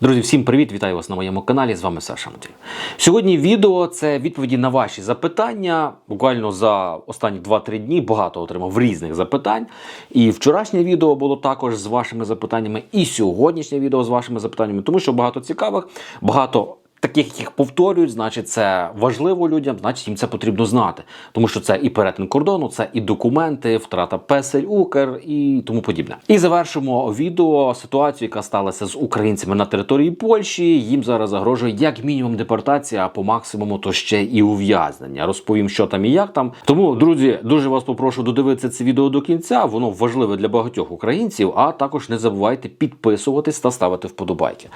Друзі, всім привіт! Вітаю вас на моєму каналі. З вами Саша Матвій. Сьогодні відео це відповіді на ваші запитання. Буквально за останні 2-3 дні багато отримав різних запитань. І вчорашнє відео було також з вашими запитаннями, і сьогоднішнє відео з вашими запитаннями, тому що багато цікавих, багато. Таких, яких повторюють, значить, це важливо людям, значить їм це потрібно знати. Тому що це і перетин кордону, це і документи, втрата песель Укр і тому подібне. І завершимо відео ситуацію, яка сталася з українцями на території Польщі. Їм зараз загрожує як мінімум депортація, а по максимуму то ще і ув'язнення. Розповім, що там і як там. Тому, друзі, дуже вас попрошу додивитися це відео до кінця. Воно важливе для багатьох українців. А також не забувайте підписуватись та ставити вподобайки.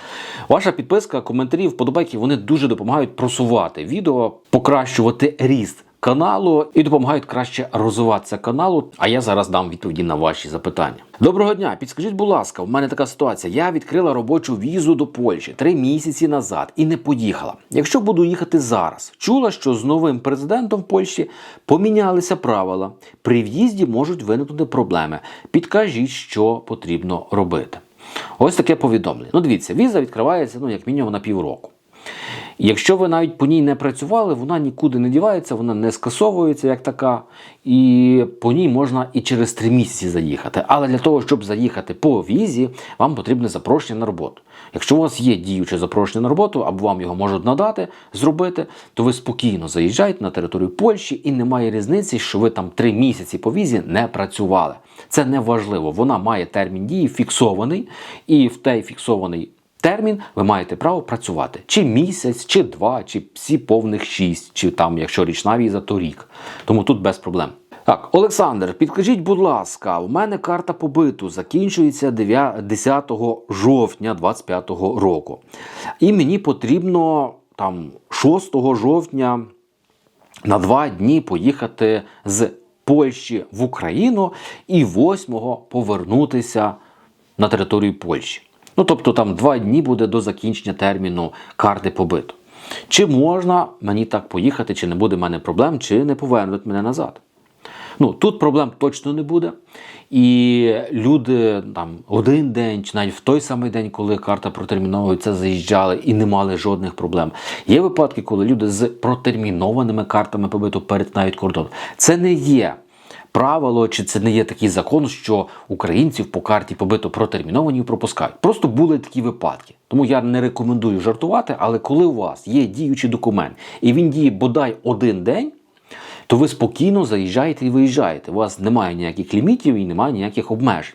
Ваша підписка, коментарі, вподобайки вони дуже допомагають просувати відео, покращувати ріст. Каналу і допомагають краще розвиватися каналу. А я зараз дам відповіді на ваші запитання. Доброго дня, підскажіть, будь ласка, в мене така ситуація. Я відкрила робочу візу до Польщі три місяці назад і не поїхала. Якщо буду їхати зараз, чула, що з новим президентом в Польщі помінялися правила. При в'їзді можуть виникнути проблеми. Підкажіть, що потрібно робити. Ось таке повідомлення. Ну, дивіться, віза відкривається ну як мінімум на півроку. Якщо ви навіть по ній не працювали, вона нікуди не дівається, вона не скасовується як така, і по ній можна і через три місяці заїхати. Але для того, щоб заїхати по візі, вам потрібне запрошення на роботу. Якщо у вас є діюче запрошення на роботу, або вам його можуть надати, зробити, то ви спокійно заїжджаєте на територію Польщі і немає різниці, що ви там три місяці по візі не працювали. Це не важливо. Вона має термін дії фіксований, і в той фіксований термін ви маєте право працювати. Чи місяць, чи два, чи всі повних шість, чи там, якщо річна віза, то рік. Тому тут без проблем. Так, Олександр, підкажіть, будь ласка, у мене карта побиту закінчується 9 10 жовтня 25 року. І мені потрібно там 6 жовтня на два дні поїхати з Польщі в Україну і 8-го повернутися на територію Польщі. Ну, тобто там два дні буде до закінчення терміну карти побиту. Чи можна мені так поїхати, чи не буде в мене проблем, чи не повернуть мене назад? Ну, тут проблем точно не буде. І люди там один день, чи навіть в той самий день, коли карта протерміновується, заїжджали і не мали жодних проблем. Є випадки, коли люди з протермінованими картами побиту перетинають кордон. Це не є правило, чи це не є такий закон, що українців по карті побито протерміновані пропускають. Просто були такі випадки. Тому я не рекомендую жартувати, але коли у вас є діючий документ і він діє бодай один день. То ви спокійно заїжджаєте і виїжджаєте. У вас немає ніяких лімітів і немає ніяких обмежень.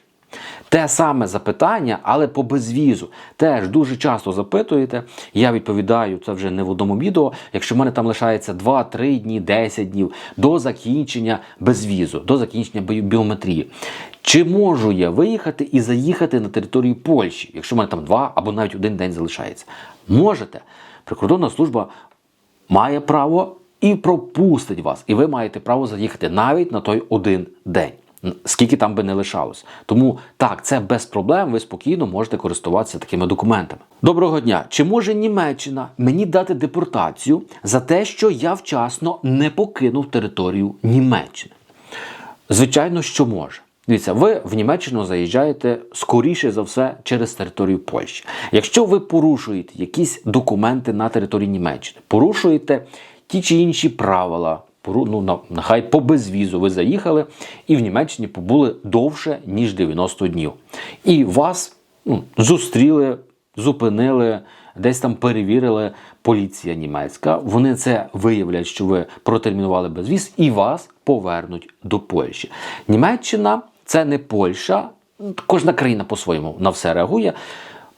Те саме запитання, але по безвізу. Теж дуже часто запитуєте. Я відповідаю це вже не в одному відео. Якщо в мене там лишається 2-3 дні, 10 днів до закінчення безвізу, до закінчення бі- біометрії. Чи можу я виїхати і заїхати на територію Польщі, якщо в мене там два або навіть один день залишається? Можете. Прикордонна служба має право і пропустить вас, і ви маєте право заїхати навіть на той один день. Скільки там би не лишалось. Тому так, це без проблем, ви спокійно можете користуватися такими документами. Доброго дня! Чи може Німеччина мені дати депортацію за те, що я вчасно не покинув територію Німеччини? Звичайно, що може. Дивіться, ви в Німеччину заїжджаєте скоріше за все через територію Польщі. Якщо ви порушуєте якісь документи на території Німеччини, порушуєте ті чи інші правила, ну, нехай по безвізу ви заїхали і в Німеччині побули довше, ніж 90 днів. І вас ну, зустріли, зупинили, десь там перевірили поліція німецька. Вони це виявлять, що ви протермінували безвіз, і вас повернуть до Польщі. Німеччина це не Польща, кожна країна по-своєму на все реагує.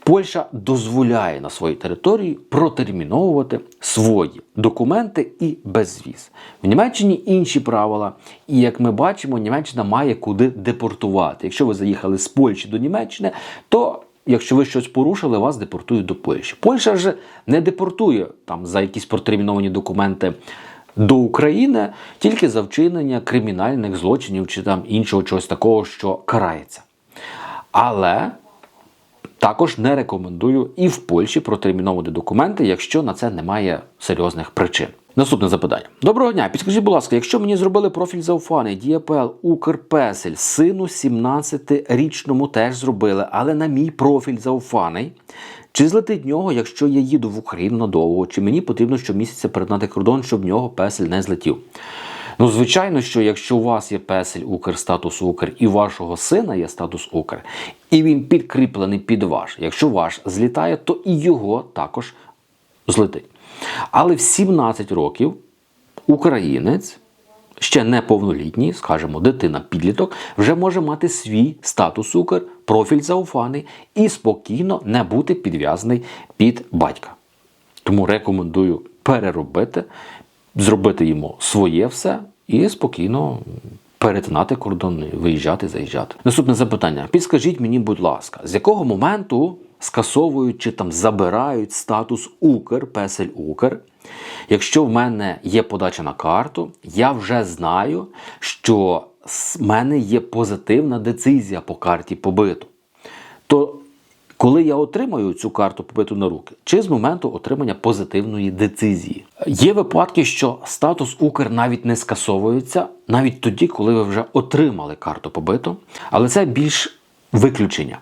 Польща дозволяє на своїй території протерміновувати свої документи і безвіз. В Німеччині інші правила, і як ми бачимо, Німеччина має куди депортувати. Якщо ви заїхали з Польщі до Німеччини, то якщо ви щось порушили, вас депортують до Польщі. Польща ж не депортує там за якісь протерміновані документи. До України тільки за вчинення кримінальних злочинів чи там іншого чогось такого, що карається. Але також не рекомендую і в Польщі протерміновувати документи, якщо на це немає серйозних причин. Наступне запитання. Доброго дня. Підскажіть, будь ласка, якщо мені зробили профіль зауфаний, Діапл, Укрпесель, сину 17-річному теж зробили, але на мій профіль зауфаний, Чи злетить нього, якщо я їду в Україну надовго, чи мені потрібно щомісяця перетнати кордон, щоб в нього песель не злетів? Ну, звичайно, що якщо у вас є песель Укр, статус Укр, і вашого сина є статус Укр, і він підкріплений під ваш, якщо ваш злітає, то і його також злетить. Але в 17 років українець, ще неповнолітній, скажімо, дитина-підліток, вже може мати свій статус Укр, профіль зауфаний і спокійно не бути підв'язаний під батька. Тому рекомендую переробити, зробити йому своє все і спокійно перетинати кордон, виїжджати, заїжджати. Наступне запитання. Підскажіть мені, будь ласка, з якого моменту скасовують чи там забирають статус Укр, песель Укр? Якщо в мене є подача на карту, я вже знаю, що в мене є позитивна децизія по карті побиту. То коли я отримаю цю карту побиту на руки, чи з моменту отримання позитивної децизії. Є випадки, що статус Укр навіть не скасовується, навіть тоді, коли ви вже отримали карту побиту, але це більш виключення.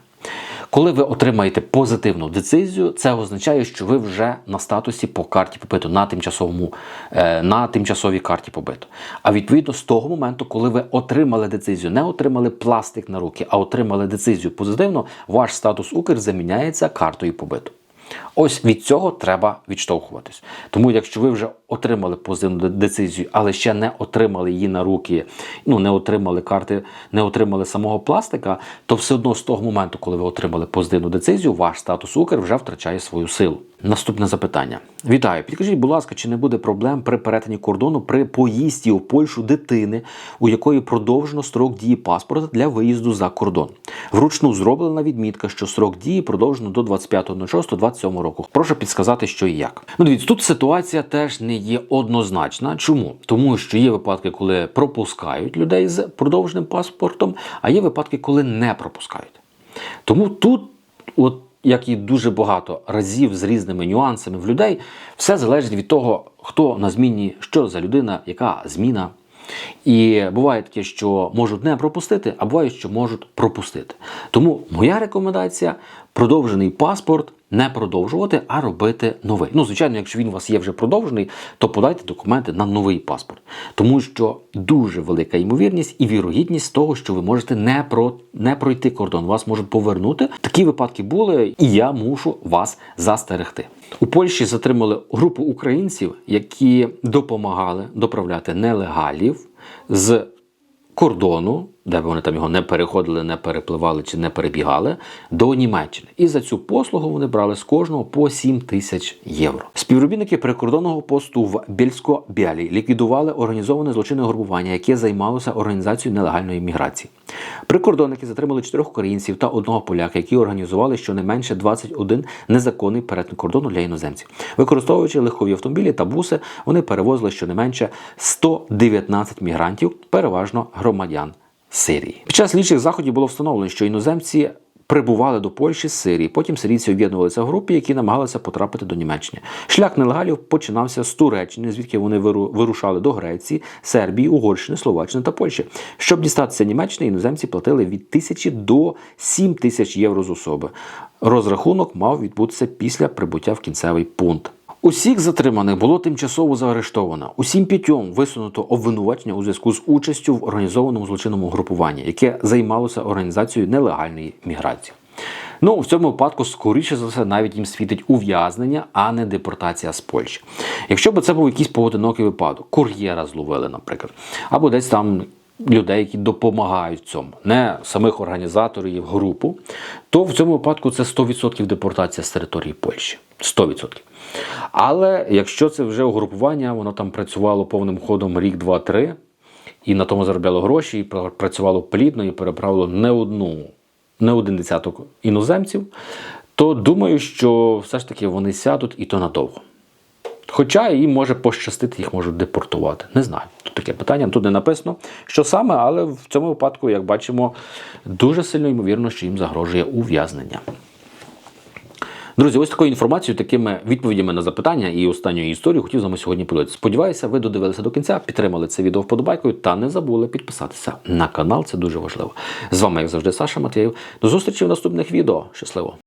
Коли ви отримаєте позитивну децизію, це означає, що ви вже на статусі по карті побиту, на тимчасовому, е, на тимчасовій карті побиту. А відповідно з того моменту, коли ви отримали децизію, не отримали пластик на руки, а отримали децизію позитивно, ваш статус Укр заміняється картою побиту. Ось від цього треба відштовхуватись. Тому, якщо ви вже отримали позитивну децизію, але ще не отримали її на руки, ну не отримали карти, не отримали самого пластика, то все одно з того моменту, коли ви отримали позитивну децизію, ваш статус Укр вже втрачає свою силу. Наступне запитання. Вітаю, підкажіть, будь ласка, чи не буде проблем при перетині кордону при поїзді у Польщу дитини, у якої продовжено строк дії паспорта для виїзду за кордон? Вручну зроблена відмітка, що строк дії продовжено до 25.06.27 року. Прошу підсказати, що і як. Ну, дивіться, тут ситуація теж не є однозначна. Чому? Тому що є випадки, коли пропускають людей з продовженим паспортом, а є випадки, коли не пропускають. Тому тут, от як і дуже багато разів з різними нюансами в людей, все залежить від того, хто на зміні, що за людина, яка зміна. І буває таке, що можуть не пропустити, а буває, що можуть пропустити. Тому моя рекомендація продовжений паспорт не продовжувати, а робити новий. Ну, звичайно, якщо він у вас є вже продовжений, то подайте документи на новий паспорт. Тому що дуже велика ймовірність і вірогідність того, що ви можете не про не пройти кордон, вас можуть повернути. Такі випадки були, і я мушу вас застерегти. У Польщі затримали групу українців, які допомагали доправляти нелегалів з кордону, де б вони там його не переходили, не перепливали чи не перебігали, до Німеччини. І за цю послугу вони брали з кожного по 7 тисяч євро. Співробітники прикордонного посту в Бєльсько-Бялі ліквідували організоване злочинне групування, яке займалося організацією нелегальної міграції. Прикордонники затримали чотирьох українців та одного поляка, які організували щонайменше 21 незаконний перетин кордону для іноземців. Використовуючи легкові автомобілі та буси, вони перевозили щонайменше 119 мігрантів, переважно громадян Сирії. Під час слідчих заходів було встановлено, що іноземці. Прибували до Польщі з Сирії. Потім сирійці об'єднувалися в групі, які намагалися потрапити до Німеччини. Шлях нелегалів починався з Туреччини, звідки вони вирушали до Греції, Сербії, Угорщини, Словаччини та Польщі. Щоб дістатися Німеччини, іноземці платили від тисячі до 7 тисяч євро з особи. Розрахунок мав відбутися після прибуття в кінцевий пункт. Усіх затриманих було тимчасово заарештовано. Усім п'ятьом висунуто обвинувачення у зв'язку з участю в організованому злочинному групуванні, яке займалося організацією нелегальної міграції. Ну, в цьому випадку, скоріше за все, навіть їм світить ув'язнення, а не депортація з Польщі. Якщо б це був якийсь поодинокий випадок, кур'єра зловили, наприклад, або десь там людей, які допомагають цьому, не самих організаторів групу, то в цьому випадку це 100% депортація з території Польщі. 100%. Але якщо це вже угрупування, воно там працювало повним ходом рік, два, три, і на тому заробляло гроші, і працювало плідно, і переправило не одну, не один десяток іноземців, то думаю, що все ж таки вони сядуть і то надовго. Хоча їм може пощастити, їх можуть депортувати. Не знаю. Тут таке питання, тут не написано, що саме, але в цьому випадку, як бачимо, дуже сильно ймовірно, що їм загрожує ув'язнення. Друзі, ось такою інформацією, такими відповідями на запитання і останньою історією хотів з вами сьогодні поділитися. Сподіваюся, ви додивилися до кінця, підтримали це відео вподобайкою та не забули підписатися на канал. Це дуже важливо. З вами, як завжди, Саша Матвєєв. До зустрічі в наступних відео. Щасливо!